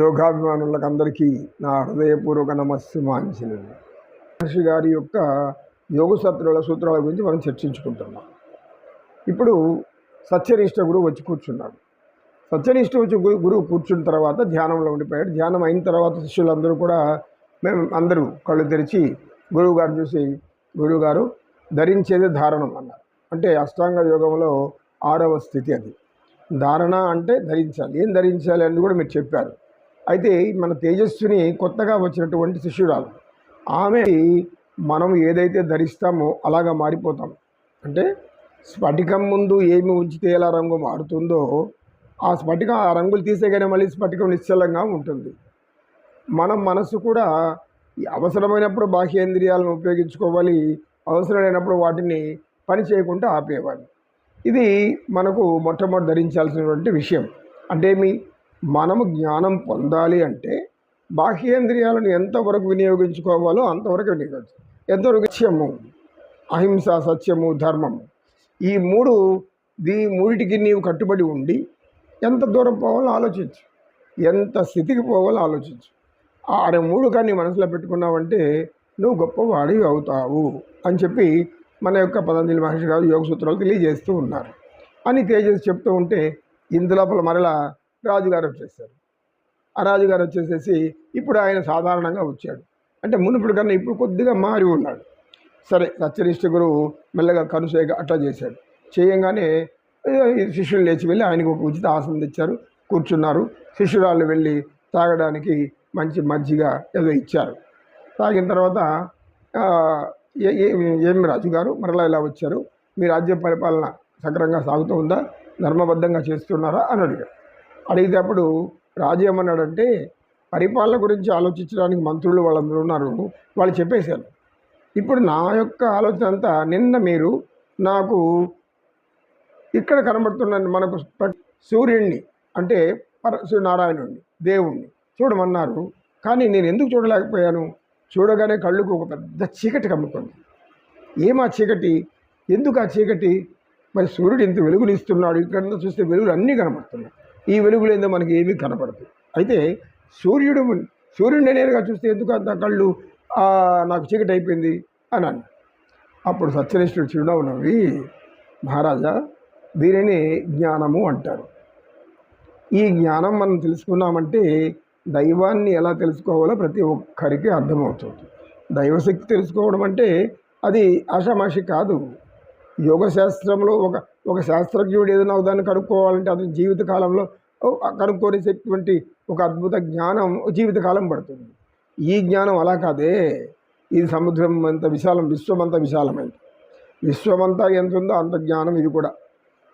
యోగాభిమానులకు అందరికీ నా హృదయపూర్వక నమస్సుమాంజలి. మహర్షి గారి యొక్క యోగ సత్రుల సూత్రాల గురించి మనం చర్చించుకుంటున్నాం. ఇప్పుడు సత్యనిష్ట గురువు వచ్చి కూర్చున్నాడు. సత్యనిష్ట వచ్చి గురువు కూర్చున్న తర్వాత ధ్యానంలో ఉండిపోయాడు. ధ్యానం అయిన తర్వాత శిష్యులందరూ కూడా మేము అందరూ కళ్ళు తెరిచి గురువు గారు చూసి గురువుగారు ధరించేది ధారణం అన్నారు. అంటే అష్టాంగ యోగంలో ఆరవ స్థితి అది. ధారణ అంటే ధరించాలి. ఏం ధరించాలి అని కూడా మీరు చెప్పారు. అయితే మన తేజస్విని కొత్తగా వచ్చినటువంటి శిష్యురాలు. ఆమె మనం ఏదైతే ధరిస్తామో అలాగా మారిపోతాం. అంటే స్ఫటికం ముందు ఏమి ఉంచితే ఎలా రంగు మారుతుందో ఆ స్ఫటికం ఆ రంగులు తీసేగానే మళ్ళీ స్ఫటికం నిశ్చలంగా ఉంటుంది. మనం మనసు కూడా ఈ అవసరమైనప్పుడు బాహ్యేంద్రియాలను ఉపయోగించుకోవాలి అవసరమైనప్పుడు వాటిని పని చేయకుండా ఆపేయాలి ఇది మనకు మొట్టమొదటి ధరించాల్సినటువంటి విషయం. అంటే మీ మనము జ్ఞానం పొందాలి అంటే బాహ్యేంద్రియాలను ఎంతవరకు వినియోగించుకోవాలో అంతవరకు వినియోగించు ఎంతవరకు సత్యము అహింస సత్యము ధర్మము. ఈ మూడు దీ మూడిటికి నీవు కట్టుబడి ఉండి ఎంత దూరం పోవాలో ఆలోచించు. ఎంత స్థితికి పోవాలో ఆలోచించు. అరే మూడు కానీ మనసులో పెట్టుకున్నావంటే నువ్వు గొప్పవాడి అవుతావు అని చెప్పి మన యొక్క పతంజలి మహర్షి గారు యోగ సూత్రాలు తెలియజేస్తూ ఉన్నారు. అని తేజస్ చెప్తూ ఉంటే ఇందులోపల మరలా రాజుగారు వచ్చేసారు ఆ రాజుగారు వచ్చేసేసి ఇప్పుడు ఆయన సాధారణంగా వచ్చాడు. అంటే మునుపుడు కన్నా ఇప్పుడు కొద్దిగా మారి ఉన్నాడు. సరే సత్యనిష్ట గురువు మెల్లగా కనుసేగ అట్లా చేశాడు. చేయంగానే ఈ శిష్యులు లేచి వెళ్ళి ఆయనకు ఒక ఉచిత ఆసనం తెచ్చారు. కూర్చున్నారు. శిష్యురాళ్ళు వెళ్ళి తాగడానికి మంచి మజ్జిగ ఏదో ఇచ్చారు. తాగిన తర్వాత ఏ- ఏ- ఏమి రాజుగారు? మరలా ఇలా వచ్చారు. మీ రాజ్య పరిపాలన సక్రంగా సాగుతూ ఉందా? ధర్మబద్ధంగా చేస్తున్నారా? అని అడిగారు అడిగేటప్పుడు రాజు ఏమన్నాడంటే పరిపాలన గురించి ఆలోచించడానికి మంత్రులు వాళ్ళందరూ ఉన్నారు వాళ్ళు చెప్పేశారు. ఇప్పుడు నా యొక్క ఆలోచన అంతా నిన్న మీరు నాకు ఇక్కడ కనబడుతున్న మనకు సూర్యుణ్ణి సూర్యుడిని అంటే పర నారాయణుడిని దేవుణ్ణి చూడమన్నారు. కానీ నేను ఎందుకు చూడలేకపోయాను? చూడగానే కళ్ళుకు ఒక పెద్ద చీకటి కమ్ముకుంది. ఏమా చీకటి? ఎందుకు ఆ చీకటి? మరి సూర్యుడు ఇంత వెలుగులు ఇస్తున్నాడు. ఇక్కడ చూస్తే వెలుగులు అన్నీ కనబడుతున్నాయి. ఈ వెలుగులు మనకి ఏమీ కనపడదు. అయితే సూర్యుడు సూర్యుడిని నేరుగా చూస్తే ఎందుకు అంత కళ్ళు? నాకు చీకటి అయిపోయింది అని అన్న అప్పుడు సత్యనిష్ఠుడు చిరునవ్వు నవ్వి మహారాజా దీనిని జ్ఞానము అంటారు. ఈ జ్ఞానం మనం తెలుసుకున్నామంటే దైవాన్ని ఎలా తెలుసుకోవాలో ప్రతి ఒక్కరికి అర్థమవుతుంది. దైవశక్తి తెలుసుకోవడం అంటే అది ఆషామాషి కాదు. యోగ శాస్త్రంలో ఒక ఒక శాస్త్రజ్ఞుడు ఏదైనా దాన్ని కనుక్కోవాలంటే అతని జీవితకాలంలో ఓ, కనుక్కోనేసేటువంటి ఒక అద్భుత జ్ఞానం జీవితకాలం పడుతుంది. ఈ జ్ఞానం అలా కాదే. ఇది సముద్రం అంత విశాలం విశ్వం అంత విశాలమైంది. విశ్వమంతా ఎంత ఉందో అంత జ్ఞానం ఇది కూడా.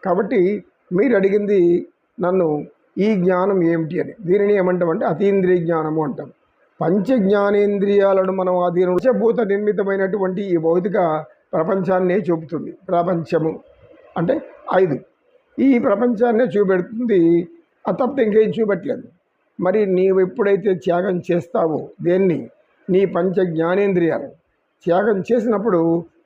కాబట్టి మీరు అడిగింది నన్ను ఈ జ్ఞానం ఏమిటి అని. దీనిని ఏమంటామంటే అతీంద్రియ జ్ఞానము అంటాం. పంచ జ్ఞానేంద్రియాలను మనం అధీనం పంచభూత నిర్మితమైనటువంటి ఈ భౌతిక ప్రపంచాన్నే చూపుతుంది. ప్రపంచము. అంటే ఐదు. ఈ ప్రపంచాన్నే చూపెడుతుంది అది తప్పితే ఇంకేం చూపెట్టలేదు. మరి నీవు ఎప్పుడైతే త్యాగం చేస్తావో దేన్ని? నీ పంచ జ్ఞానేంద్రియాలు. త్యాగం చేసినప్పుడు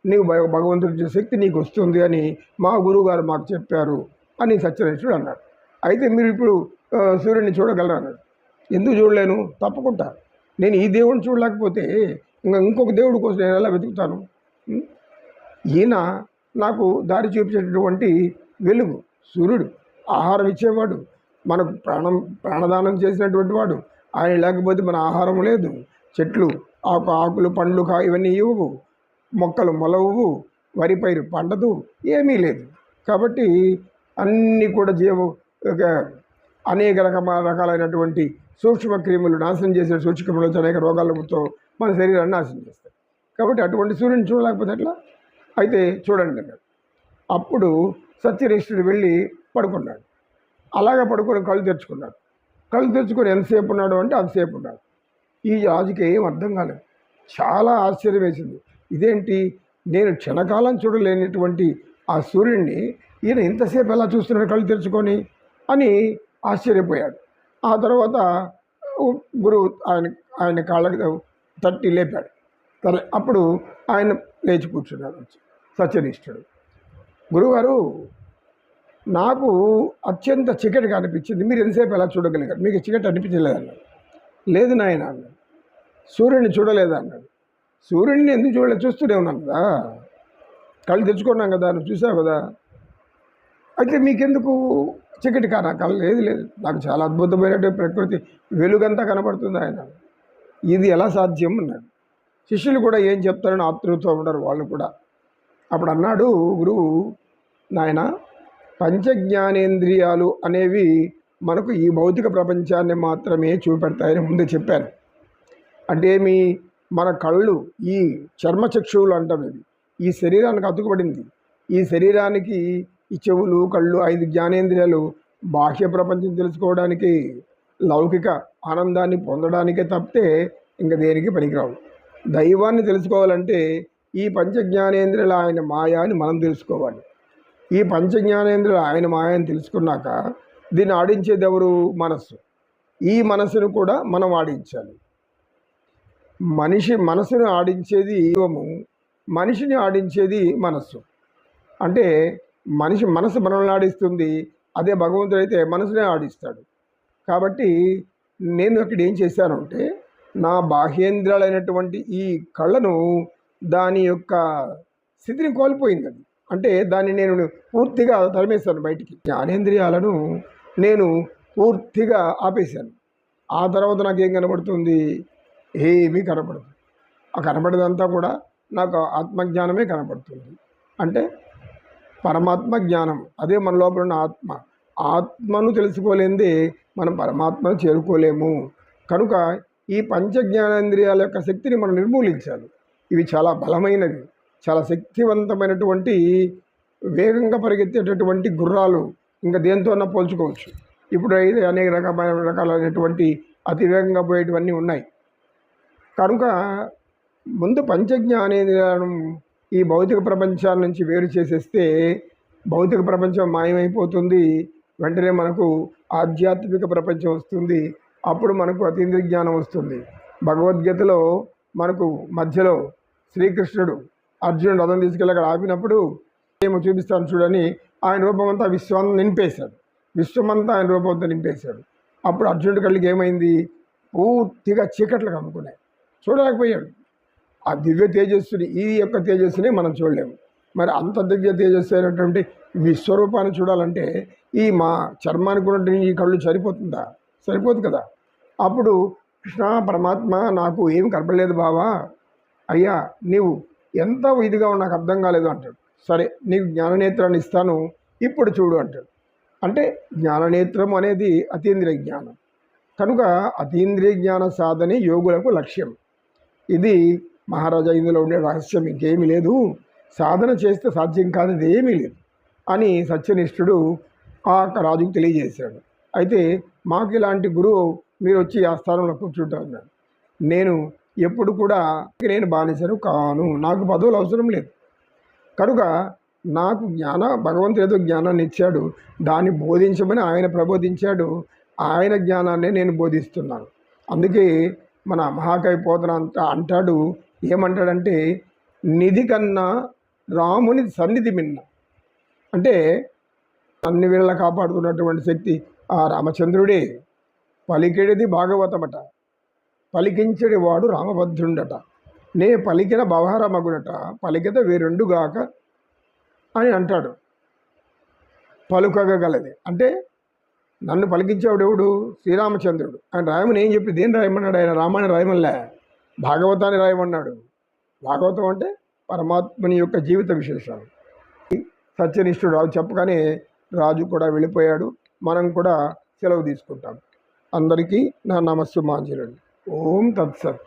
నీవు భగవంతుడి శక్తి నీకు వస్తుంది అని మా గురువుగారు మాకు చెప్పారు అని సత్యనేశ్వరుడు అన్నాడు. అయితే మీరు ఇప్పుడు సూర్యుడిని చూడగలరు అన్నాడు. ఎందుకు చూడలేను? తప్పకుండా. నేను ఈ దేవుడిని చూడలేకపోతే ఇంకా ఇంకొక దేవుడి కోసం నేను ఎలా వెతుకుతాను? ఈయన నాకు దారి చూపించేటటువంటి వెలుగు సూర్యుడు ఆహారం ఇచ్చేవాడు. మనకు ప్రాణం ప్రాణదానం చేసినటువంటి వాడు. ఆయన లేకపోతే మన ఆహారం లేదు. చెట్లు ఆకు ఆకులు పండ్లు కా ఇవన్నీ ఇవ్వవు. మొక్కలు మొలవు వరి పైరు పండదు. ఏమీ లేదు. కాబట్టి అన్నీ కూడా జీవ అనేక రకమ రకాలైనటువంటి సూక్ష్మ క్రిములు నాశనం చేసే సూక్ష్మక్రిములు అనేక రోగాలతో మన శరీరాన్ని నాశనం చేస్తాయి. కాబట్టి అటువంటి సూర్యుని చూడలేకపోతే ఎట్లా? అయితే చూడండి అన్నాడు. అప్పుడు సత్యరేష్ఠుడు వెళ్ళి పడుకున్నాడు. అలాగే పడుకొని కళ్ళు తెరుచుకున్నాడు. కళ్ళు తెరుచుకొని ఎంతసేపు ఉన్నాడు అంటే అంతసేపు ఉన్నాడు. ఈ రాజుకి ఏం అర్థం కాలేదు. చాలా ఆశ్చర్యం వేసింది. ఇదేంటి? నేను క్షణకాలం చూడలేనటువంటి ఆ సూర్యుడిని ఈయన ఇంతసేపు ఎలా చూస్తున్నాడు కళ్ళు తెరుచుకొని అని ఆశ్చర్యపోయాడు. ఆ తర్వాత గురువు ఆయన ఆయన కాళ్ళకి తట్టి లేపాడు. సరే అప్పుడు ఆయన లేచి కూర్చున్నాడు. వచ్చి సత్యనిష్ఠుడు. గురుగారు నాకు అత్యంత చికెట్గా అనిపించింది. మీరు ఎంతసేపు ఎలా చూడగలిగారు? మీకు చికెట్ అనిపించలేదు అన్నాడు లేదు నాయన అన్నాడు. సూర్యుడిని చూడలేదు అన్నాడు. సూర్యుడిని ఎందుకు చూడలేదు? చూస్తూనే ఉన్నాను కదా. కళ్ళు తెచ్చుకున్నాం కదా నువ్వు చూసావు కదా. అయితే మీకెందుకు చీకటి కానా కళ్ళు లేదు లేదు. నాకు చాలా అద్భుతమైనటువంటి ప్రకృతి. వెలుగంతా కనబడుతుంది ఆయన. ఇది ఎలా సాధ్యం? అన్నాడు. శిష్యులు కూడా ఏం చెప్తారని ఆతృతో ఉండరు వాళ్ళు కూడా. అప్పుడు అన్నాడు గురువు నాయన పంచజ్ఞానేంద్రియాలు అనేవి మనకు ఈ భౌతిక ప్రపంచాన్ని మాత్రమే చూపెడతాయని ముందే చెప్పాను. అంటే మీ మన కళ్ళు ఈ చర్మచక్షువులు అంటాం ఇవి. ఈ శరీరానికి అతుకుపడింది. ఈ శరీరానికి ఈ చెవులు కళ్ళు ఐదు జ్ఞానేంద్రియాలు బాహ్య ప్రపంచం తెలుసుకోవడానికి లౌకిక ఆనందాన్ని పొందడానికే తప్పితే ఇంకా దేనికి పనికిరావు. దైవాన్ని తెలుసుకోవాలంటే ఈ పంచజ్ఞానేంద్రియాలు ఆయన మాయా అని మనం తెలుసుకోవాలి. ఈ పంచజ్ఞానేంద్రియాలు ఆయన మాయా అని తెలుసుకున్నాక దీన్ని ఆడించేది ఎవరు? మనస్సు. ఈ మనసును కూడా మనం ఆడించాలి. మనిషి మనసును ఆడించేది దైవము మనిషిని ఆడించేది మనస్సు. అంటే మనిషి మనసు మనల్ని ఆడిస్తుంది అదే భగవంతుడు అయితే మనసునే ఆడిస్తాడు. కాబట్టి నేను ఇక్కడ ఏం చేశానంటే నా బాహ్యేంద్రియాలైనటువంటి ఈ కళ్ళను దాని యొక్క స్థితిని కోల్పోయింది అది. అంటే దాన్ని నేను పూర్తిగా తరిమేశాను బయటికి. జ్ఞానేంద్రియాలను నేను పూర్తిగా ఆపేశాను. ఆ తర్వాత నాకేం కనబడుతుంది? ఏమీ కనపడదు ఆ కనపడేదంతా కూడా నాకు ఆత్మజ్ఞానమే కనపడుతుంది అంటే పరమాత్మ జ్ఞానం. అదే మన లోపల ఉన్న ఆత్మ. ఆత్మను తెలుసుకోలేందే మనం పరమాత్మను చేరుకోలేము. కనుక ఈ పంచజ్ఞానేంద్రియాల యొక్క శక్తిని మనం నిర్మూలించాలి. ఇవి చాలా బలమైనవి. చాలా శక్తివంతమైనటువంటి వేగంగా పరిగెత్తేటటువంటి గుర్రాలు ఇంకా దేంతోన్నా పోల్చుకోవచ్చు. ఇప్పుడు అయితే అనేక రకమైన రకాలైనటువంటి అతి వేగంగా పోయేటివన్నీ ఉన్నాయి. కనుక ముందు పంచజ్ఞానేంద్రియాలను ఈ భౌతిక ప్రపంచాల నుంచి వేరు చేసేస్తే భౌతిక ప్రపంచం మాయమైపోతుంది. వెంటనే మనకు ఆధ్యాత్మిక ప్రపంచం వస్తుంది. అప్పుడు మనకు అతీంద్ర జ్ఞానం వస్తుంది. భగవద్గీతలో మనకు మధ్యలో శ్రీకృష్ణుడు అర్జునుడు రథం తీసుకెళ్ళి అక్కడ ఆపినప్పుడు ఏమో చూపిస్తాను చూడని ఆయన రూపమంతా విశ్వాన్ని నింపేశాడు. విశ్వమంతా ఆయన రూపంతో నింపేశాడు. అప్పుడు అర్జునుడి కళ్ళకి ఏమైంది? పూర్తిగా చీకట్లు కమ్ముకున్నాయి. చూడలేకపోయాడు. ఆ దివ్య తేజస్సుని ఈ యొక్క తేజస్సుని మనం చూడలేము. మరి అంత దివ్య తేజస్సు అయినటువంటి విశ్వరూపాన్ని చూడాలంటే ఈ మా చర్మానికి ఉన్నటువంటి ఈ కళ్ళు సరిపోతుందా? సరిపోదు కదా. అప్పుడు కృష్ణ పరమాత్మ నాకు ఏమి కనపడలేదు బావా. అయ్యా నీవు ఎంత ఇదిగా నాకు అర్థం కాలేదు అంటాడు. సరే నీకు జ్ఞాననేత్రాన్ని ఇస్తాను ఇప్పుడు చూడు అంటాడు. అంటే జ్ఞాననేత్రం అనేది అతీంద్రియ జ్ఞానం. కనుక అతీంద్రియ జ్ఞాన సాధనే యోగులకు లక్ష్యం. ఇది మహారాజా ఇందులో ఉండే రహస్యం ఇంకేమీ లేదు. సాధన చేస్తే సాధ్యం కాదు ఇది ఏమీ లేదు అని సత్యనిష్ఠుడు ఆ రాజుకు తెలియజేశాడు. అయితే మాకు ఇలాంటి గురువు మీరు వచ్చి ఆ స్థానంలో కూర్చుంటారు అన్నాడు నేను ఎప్పుడు కూడా నేను బానిసను కాను. నాకు పదవులు అవసరం లేదు. కనుక నాకు జ్ఞాన భగవంతుడు ఏదో జ్ఞానాన్ని ఇచ్చాడు. దాన్ని బోధించమని ఆయన ప్రబోధించాడు. ఆయన జ్ఞానాన్ని నేను బోధిస్తున్నాను. అందుకే మన మహాకవి పోతన అంటాడు. ఏమంటాడంటే నిధి కన్నా రాముని సన్నిధి మిన్న. అంటే అన్ని వేళ కాపాడుతున్నటువంటి శక్తి ఆ రామచంద్రుడే. పలికెడిది భాగవతమట. పలికించడి వాడు రామభద్రుండట. నే పలికిన భవహరమగుడట పలికిత వేరెండుగాక అని అంటాడు. పలుకగలది. అంటే నన్ను పలికించేవాడు ఎవడు శ్రీరామచంద్రుడు. ఆయన రాయమని ఏం చెప్పి దేని రాయమన్నాడు ఆయన? రామాయణ రాయమనిలే. భాగవతాన్ని రాయమన్నాడు. భాగవతం అంటే పరమాత్మని యొక్క జీవిత విశేషాలు సత్యనిష్ఠుడు రాజు చెప్పగానే రాజు కూడా వెళ్ళిపోయాడు. మనం కూడా సెలవు తీసుకుంటాం. అందరికీ నా నమస్సు మాంజులండి. ఓం తత్సత్